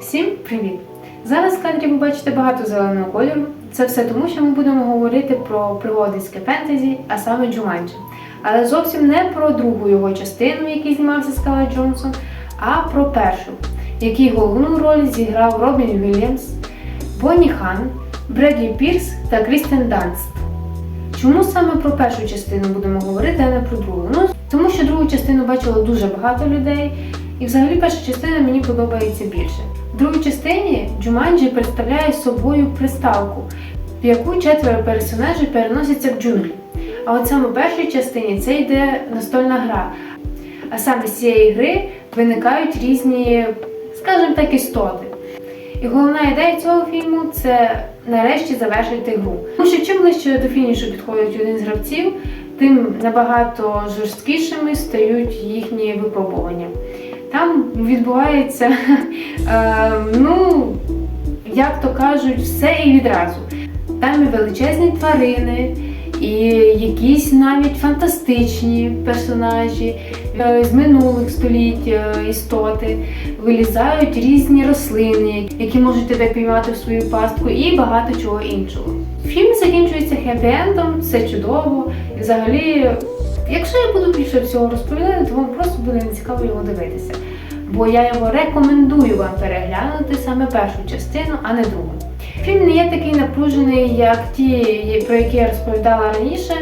Всім привіт! Зараз в кадрі ви бачите багато зеленого кольору. Це все тому, що ми будемо говорити про пригодицьке фентезі, а саме Джуманджі. Але зовсім не про другу його частину, в якій знімався Скала Джонсон, а про першу, в якій головну роль зіграв Робін Вільямс, Бонні Хан, Бредлі Пірс та Крістен Данст. Чому саме про першу частину будемо говорити, а не про другу? Ну, тому що другу частину бачило дуже багато людей, і взагалі перша частина мені подобається більше. В другій частині Джуманджі представляє собою приставку, в яку четверо персонажів переносяться в джунглі. А от саме в першій частині це йде настольна гра. А саме з цієї гри виникають різні, скажімо так, істоти. І головна ідея цього фільму це нарешті завершити гру. Тому що чим ближче до фінішу підходить один з гравців, тим набагато жорсткішими стають їхні випробування. Там відбувається, е, ну, як то кажуть, все і відразу. Там і величезні тварини, і якісь навіть фантастичні персонажі е, з минулих століть е, істоти, вилізають різні рослини, які можуть тебе піймати в свою пастку, і багато чого іншого. Фільм закінчується хеппі-ендом, все чудово. І взагалі, якщо я буду більше всього розповідати, то вам просто буде нецікаво його дивитися. Бо я його рекомендую вам переглянути саме першу частину, а не другу. Фільм не є такий напружений, як ті, про які я розповідала раніше,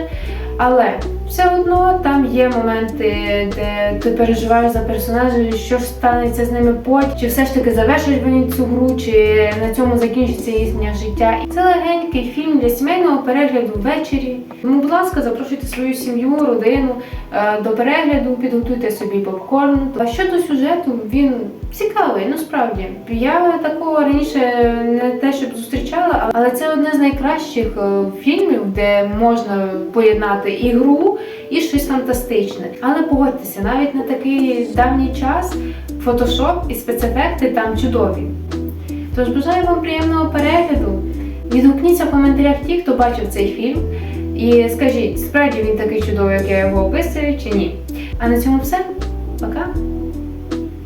але все одно там є моменти, де ти переживаєш за персонажів, що ж станеться з ними потім, чи все ж таки завершать вони цю гру, чи на цьому закінчиться їхнє життя. Це легенький фільм для сімейного перегляду ввечері. Тому, будь ласка, запрошуйте свою сім'ю, родину е, до перегляду, підготуйте собі попкорн. А щодо сюжету, він цікавий, ну справді. Я такого раніше не те, щоб зустрічала, але це одне з найкращих е, фільмів, де можна поєднати і гру, і щось фантастичне. Але погодьтеся, навіть на такий давній час фотошоп і спецефекти там чудові. Тож бажаю вам приємного перегляду. Відгукніться в коментарях ті, хто бачив цей фільм. І скажіть, справді він такий чудовий, як я його описую, чи ні. А на цьому все.